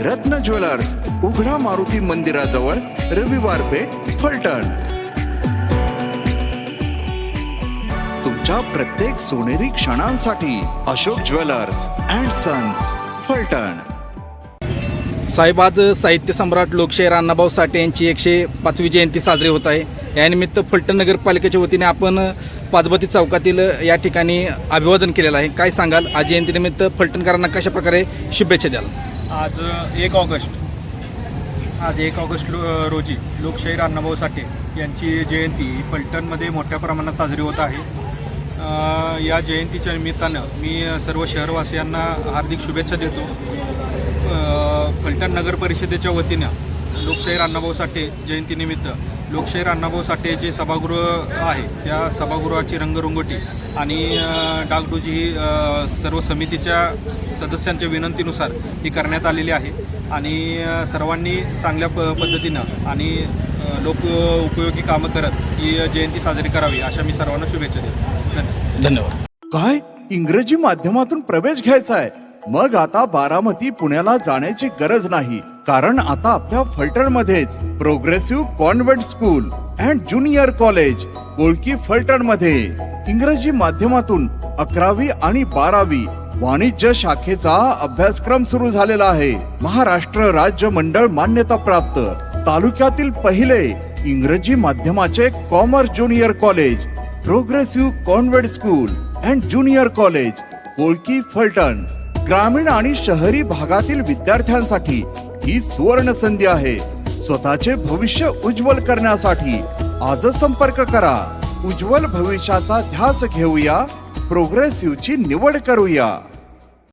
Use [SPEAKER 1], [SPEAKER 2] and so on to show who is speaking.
[SPEAKER 1] रत्न ज्वेलर्स उघडा मारुती मंदिराजवळ रविवार पेठ फलटण. तुमच्या प्रत्येक सोनेरी क्षणांसाठी Ashok jewellers and sons Phaltan.
[SPEAKER 2] साहेब आज साहित्य सम्राट लोकशाहीर अण्णाभाऊ साठे यांची एकशे पाचवी जयंती साजरी होत आहे. यानिमित्त फलटण नगरपालिकेच्या वतीने आपण पाचबती चौकातील या ठिकाणी अभिवादन केलेलं आहे. काय सांगाल? आज जयंतीनिमित्त फलटणकरांना कशा प्रकारे शुभेच्छा द्याल?
[SPEAKER 3] आज एक ऑगस्ट. आज एक ऑगस्ट लो रोजी लोकशाहीर अण्णाभाऊ साठे यांची जयंती ही फलटणमध्ये मोठ्या प्रमाणात साजरी होत आहे. या जयंतीच्या निमित्तानं मी सर्व शहरवासियांना हार्दिक शुभेच्छा देतो. फलटण नगर परिषदेच्या वतीनं लोकशाहीर अण्णाभाऊ साठे जयंतीनिमित्त लोकशाहीर अण्णाभाऊ साठे जे सभागृह आहे त्या सभागृहाची रंगरंगोटी आणि डागडुजी ही सर्व समितीच्या सदस्यांच्या विनंतीनुसार ही करण्यात आलेली आहे. आणि सर्वांनी चांगल्या प पद्धतीनं आणि लोक उपयोगी कामं करत ही जयंती साजरी करावी अशा मी सर्वांना शुभेच्छा देतो. धन्यवाद.
[SPEAKER 2] धन्यवाद.
[SPEAKER 1] काय? इंग्रजी माध्यमातून प्रवेश घ्यायचा आहे मग आता बारामती पुण्याला जाण्याची गरज नाही. कारण आता आपल्या फलटण मध्येच progressive convent school and junior college ओळखी फलटणमध्ये इंग्रजी माध्यमातून अकरावी आणि बारावी वाणिज्य शाखेचा अभ्यासक्रम सुरू झालेला आहे. महाराष्ट्र राज्य मंडळ मान्यता प्राप्त. तालुक्यातील पहिले इंग्रजी माध्यमाचे commerce junior college progressive convent school and junior college Kolki Phaltan. ग्रामीण आणि शहरी भागातील विद्यार्थ्यांसाठी ही सुवर्ण संधी आहे. स्वतःचे भविष्य उज्ज्वल करण्यासाठी आजच संपर्क करा. उज्ज्वल भविष्याचा ध्यास घेऊया. प्रोग्रेसिव्हची निवड करूया.